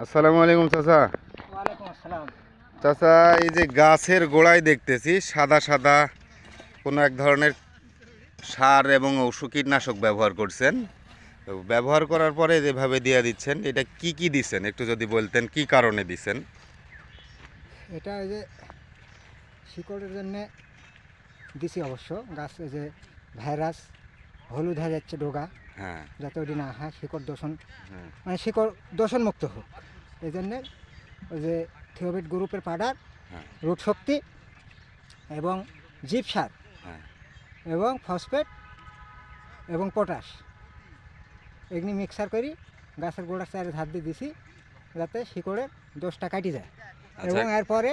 আসসালামু আলাইকুম চাচা। চাচা এই যে গাছের গোড়ায় দেখতেছি সাদা সাদা কোনো এক ধরনের সার এবং ঔষধ কীটনাশক ব্যবহার করছেন। ব্যবহার করার পরে যেভাবে দিয়ে দিচ্ছেন এটা কি কি দিচ্ছেন? একটু যদি বলতেন কি কারণে দিচ্ছেন? এটা এই যে শিকড়ের জন্য দিছি অবশ্য। গাছ যে ভাইরাস হলুদ হয়ে যাচ্ছে ডোগা। হ্যাঁ। যাতে ওটি না হয় শিকড় দূষণ হ্যাঁ। মানে শিকড় দূষণ মুক্ত হোক। এই জন্যে ওই যে থিওবিট গ্রুপের পাউডার হ্যাঁ। রুট শক্তি এবং জিপ সার হ্যাঁ। এবং ফসফেট এবং পটাশ। এগুলি মিক্সার করি গাছের গোড়ার চারে ধার দিয়ে দিছি যাতে শিকড়ের দোষটা কাটি যায়। আচ্ছা। এবং এরপরে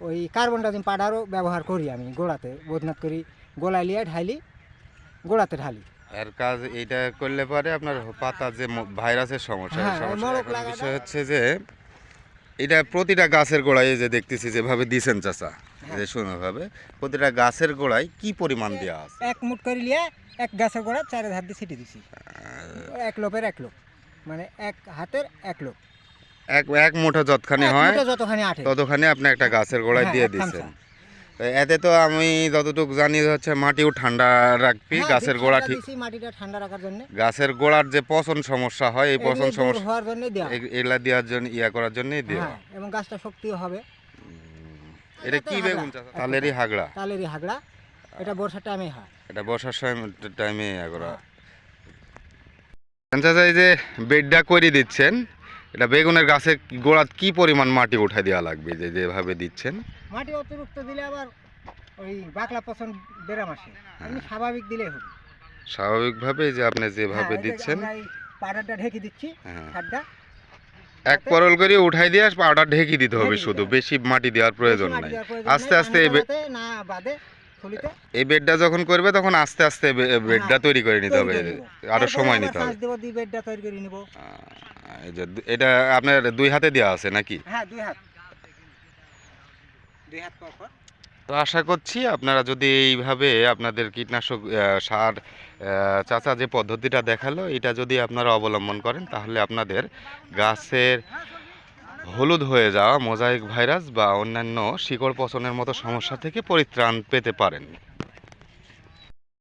ওই কার্বন ডাইজিং পাউডারও ব্যবহার করি আমি গোড়াতে বোধনাথ করি গোড়ায় লিয়ে ঢালি গোড়াতে ঢালি। এর কাজ এইটা করলে পরে আপনার পাতা যে ভাইরাসের সমস্যা হ্যাঁ, সমস্যা বিষয় হচ্ছে যে এটা প্রতিটা গাছের গোড়ায় যে দেখতেছি যেভাবে দিছেন চাচা হ্যাঁ। যে শুনোভাবে প্রতিটা গাছের গোড়ায় কি পরিমাণ দেওয়া আছে? এক মুঠ করে লিয়ে এক গাছের গোড়া চারে ধার দিয়ে ছিটি দিছি। এক লোপের এক লোক মানে এক হাতের এক লোক এক এক মুঠো যতখানি হয় যতখানি আঠে ততখানি আপনি একটা গাছের গোড়ায় হ্যাঁ, দিয়ে দিচ্ছেন। তো এতে তো আমি যতটুকু জানি হচ্ছে মাটিও ঠান্ডা রাখবি হ্যাঁ, গাছের গোড়া ঠিক মাটিটা ঠান্ডা রাখার জন্য। গাছের গোড়ার যে পচন সমস্যা হয় এই পচন সমস্যা হওয়ার জন্য এগ- এগুলা দেওয়ার জন্য ইয়া করার জন্যই দেওয়া। হ্যাঁ এবং গাছটা শক্তিও হবে। এটা কি বেগুন। চাচা? তালেরই হাগড়া? তালেরই হাগড়া। এটা বর্ষার টাইমে হয়। এটা বর্ষার সময় টাইমে ইয়া করা। চাচা এই যে বেডটা করে দিচ্ছেন এটা বেগুনের গাছের গোড়াত কি পরিমাণ মাটি উঠাই দেওয়া লাগবে যে যেভাবে দিচ্ছেন? মাটি অতিরিক্ত দিলে আবার ওই বাকলা পছন্দ বেরাম আসে হ্যাঁ। স্বাভাবিক দিলেই হবে। স্বাভাবিকভাবে যে আপনি যেভাবে হ্যাঁ, দিচ্ছেন। পাউডারটা ঢেকে দিচ্ছি হ্যাঁ। সারটা। এক পরল করে উঠাই দিয়ে পাউডার ঢেকে দিতে হবে শুধু। বেশি মাটি দেওয়ার প্রয়োজন নাই। আস্তে আস্তে না বাদে এই বেডটা যখন করবে তখন আস্তে আস্তে বেডটা তৈরি করে নিতে হবে। আরও সময় নিতে হবে। দুই বেডটা তৈরি করে নিব। আহ, এই যে দু- এটা আপনার দুই হাতে দেওয়া আছে নাকি? হ্যাঁ দুই হাত। দুই হাত পর পর তো আশা করছি আপনারা যদি এইভাবে আপনাদের কীটনাশক সার চাচা যে পদ্ধতিটা দেখাল এটা যদি আপনারা অবলম্বন করেন তাহলে আপনাদের গাছের হলুদ হয়ে যাওয়া মোজাইক ভাইরাস বা অন্যান্য শিকড় পচনের মতো সমস্যা থেকে পরিত্রাণ পেতে পারেন।